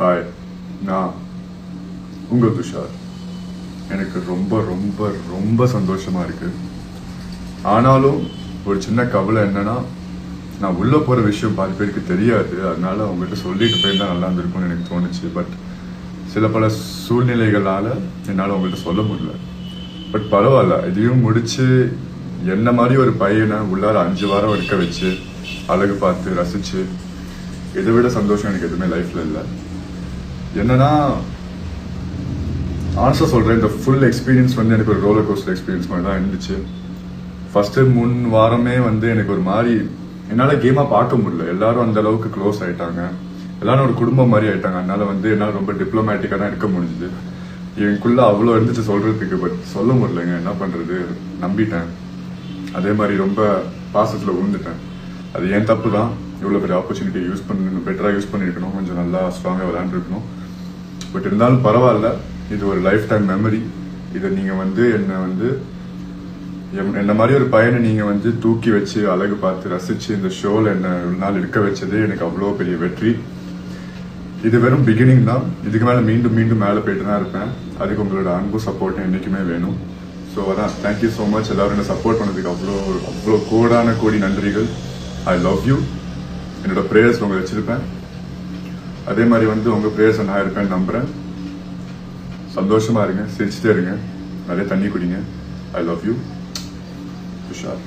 Hi நான் உங்கள் துஷார். எனக்கு ரொம்ப ரொம்ப ரொம்ப சந்தோஷமாக இருக்கு. ஆனாலும் ஒரு சின்ன கவலை என்னன்னா நான் உள்ளே போகிற விஷயம் பாதி பேருக்கு தெரியாது. அதனால அவங்ககிட்ட சொல்லிட்டு போயிருந்தா நல்லா இருந்திருக்கும்னு எனக்கு தோணுச்சு. பட் சில பல சூழ்நிலைகளால் என்னால் அவங்கள்ட்ட சொல்ல முடியல. பட் பரவாயில்ல. இதையும் முடித்து என்ன மாதிரி ஒரு பையனை உள்ளார அஞ்சு வாரம் இருக்க வச்சு அழகு பார்த்து ரசித்து இதை விட சந்தோஷம் எனக்கு எதுவுமே லைஃப்பில் இல்லை. என்னன்னா ஆன்சர் சொல்கிறேன் இந்த ஃபுல் எக்ஸ்பீரியன்ஸ் வந்து எனக்கு ஒரு ரோலர் கோஸ்டர் எக்ஸ்பீரியன்ஸ் மாதிரி தான் இருந்துச்சு. ஃபஸ்ட்டு முன் வாரமே வந்து எனக்கு ஒரு மாதிரி என்னால் கேமாக பார்க்க முடியல. எல்லாரும் அந்த அளவுக்கு க்ளோஸ் ஆகிட்டாங்க எல்லாரும் ஒரு குடும்பம் மாதிரி ஆகிட்டாங்க அதனால வந்து என்னால் ரொம்ப டிப்ளமேட்டிக்காக தான் இருக்க முடிஞ்சுது. எனக்குள்ள அவ்வளோ இருந்துச்சு சொல்கிறதுக்கு பட் சொல்ல முடியலங்க. என்ன பண்ணுறது நம்பிட்டேன். அதே மாதிரி ரொம்ப பாசத்தில் உழுந்துட்டேன். அது ஏன் தப்பு தான்? இவ்வளோ பெரிய ஆப்பர்ச்சுனிட்டி யூஸ் பண்ணி பெட்டராக யூஸ் பண்ணியிருக்கணும் கொஞ்சம் நல்லா ஸ்ட்ராங்காக விளையாண்டுருக்கணும். பட் இருந்தாலும் பரவாயில்ல. இது ஒரு லைஃப் டைம் மெமரி இதை நீங்கள் வந்து என்னை வந்து என்ன மாதிரி ஒரு பையனை நீங்கள் வந்து தூக்கி வச்சு அழகு பார்த்து ரசித்து இந்த ஷோவில் என்ன ஒரு நாள் இருக்க வச்சது எனக்கு அவ்வளோ பெரிய வெற்றி. இது வெறும் பிகினிங் தான். இதுக்கு மேலே மீண்டும் மீண்டும் மேலே போயிட்டு தான் இருப்பேன். அதுக்கு உங்களோட அன்பு சப்போர்ட் என்றைக்குமே வேணும். ஸோ அதான். தேங்க்யூ ஸோ மச் எல்லோரும் என்ன சப்போர்ட் பண்ணதுக்கு அவ்வளோ அவ்வளோ கோடான கோடி நன்றிகள். ஐ லவ் யூ என்னோட ப்ரேயர்ஸ் உங்களை வச்சுருப்பேன். அதே மாதிரி வந்து உங்க ப்ரேயர்ஸ் நான் இருப்பேன்னு நம்புறேன். சந்தோஷமா இருங்க சிரிச்சுட்டே இருங்க. நிறைய தண்ணி குடிங்க. I love you Tushar.